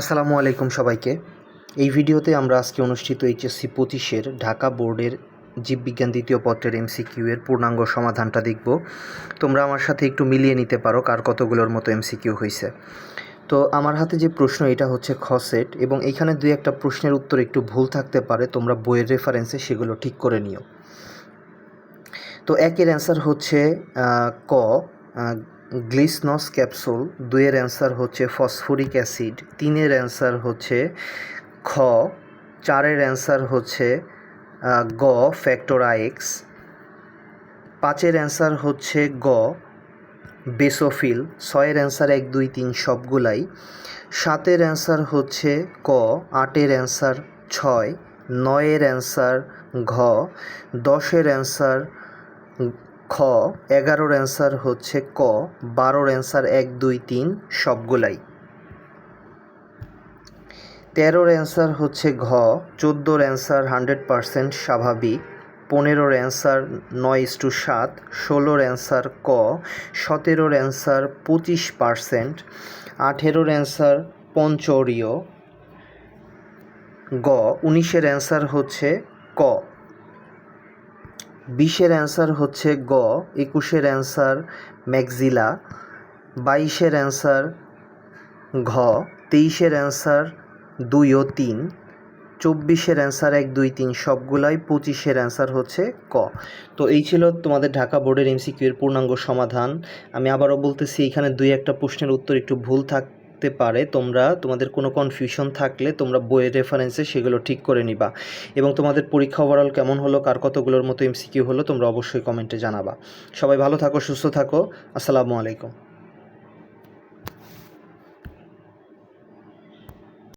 আসসালামু আলাইকুম সবাইকে। এই ভিডিওতে আমরা আজকে অনুষ্ঠিত এইচএসসি পঁচিশের ঢাকা বোর্ডের জীববিজ্ঞান দ্বিতীয় পত্রের এমসিকিউ এর পূর্ণাঙ্গ সমাধানটা দেখব। তোমরা আমার সাথে একটু মিলিয়ে নিতে পারো কার কতগুলোর মতো এমসিকিউ হয়েছে তো আমার হাতে যে প্রশ্ন, এটা হচ্ছে খ সেট এবং এইখানে দুই একটা প্রশ্নের উত্তর একটু ভুল থাকতে পারে, তোমরা বইয়ের রেফারেন্সে সেগুলো ঠিক করে নিও। তো একের অ্যান্সার হচ্ছে ক। গ্লিসনস ক্যাপসুল দুইয়ের অ্যান্সার হচ্ছে ফসফরিক অ্যাসিড, তিনের অ্যান্সার হচ্ছে খ, চারের অ্যান্সার হচ্ছে গ ফ্যাক্টোরাইক্স পাঁচের অ্যান্সার হচ্ছে গ, বেসোফিল, ছয়ের অ্যান্সার এক, দুই, তিন সবগুলাই, সাতের অ্যান্সার হচ্ছে ক, আটের অ্যান্সার ছয়, নয়ের অ্যান্সার ঘ, দশের অ্যান্সার খ, এগারোর অ্যান্সার হচ্ছে ক, বারোর অ্যান্সার এক, দুই, তিন, সবগুলাই। তেরোর অ্যান্সার হচ্ছে ঘ, চোদ্দোর অ্যান্সার হান্ড্রেড পারসেন্ট স্বাভাবিক, পনেরোর অ্যান্সার নয় ইস টু সাত, ষোলোর অ্যান্সার ক, সতেরোর অ্যান্সার পঁচিশ পারসেন্ট আঠেরোর অ্যান্সার পঞ্চরীয়, গ, উনিশের অ্যান্সার হচ্ছে ক। বিশের অ্যান্সার হচ্ছে গ, একুশের অ্যান্সার ম্যাগজিলা, বাইশের অ্যান্সার ঘ, তেইশের অ্যান্সার দুই ও তিন, চব্বিশের অ্যান্সার এক, দুই, তিন সবগুলাই পঁচিশের অ্যান্সার হচ্ছে ক। তো এই ছিল তোমাদের ঢাকা বোর্ডের এমসিকিউ এর পূর্ণাঙ্গ সমাধান। আমি আবারও বলতেছি, এখানে দুই একটা প্রশ্নের উত্তর একটু ভুল থাকতে পারে, তোমরা, তোমাদের কোনো কনফিউশন থাকলে তোমরা বইয়ের রেফারেন্সে সেগুলো ঠিক করে নিবা। এবং তোমাদের পরীক্ষা ওভারঅল কেমন হলো, কার কতগুলোর মতো এমসিকিউ হলো, তোমরা অবশ্যই কমেন্টে জানাবা। সবাই ভালো থাকো, সুস্থ থাকো। আসসালামু আলাইকুম।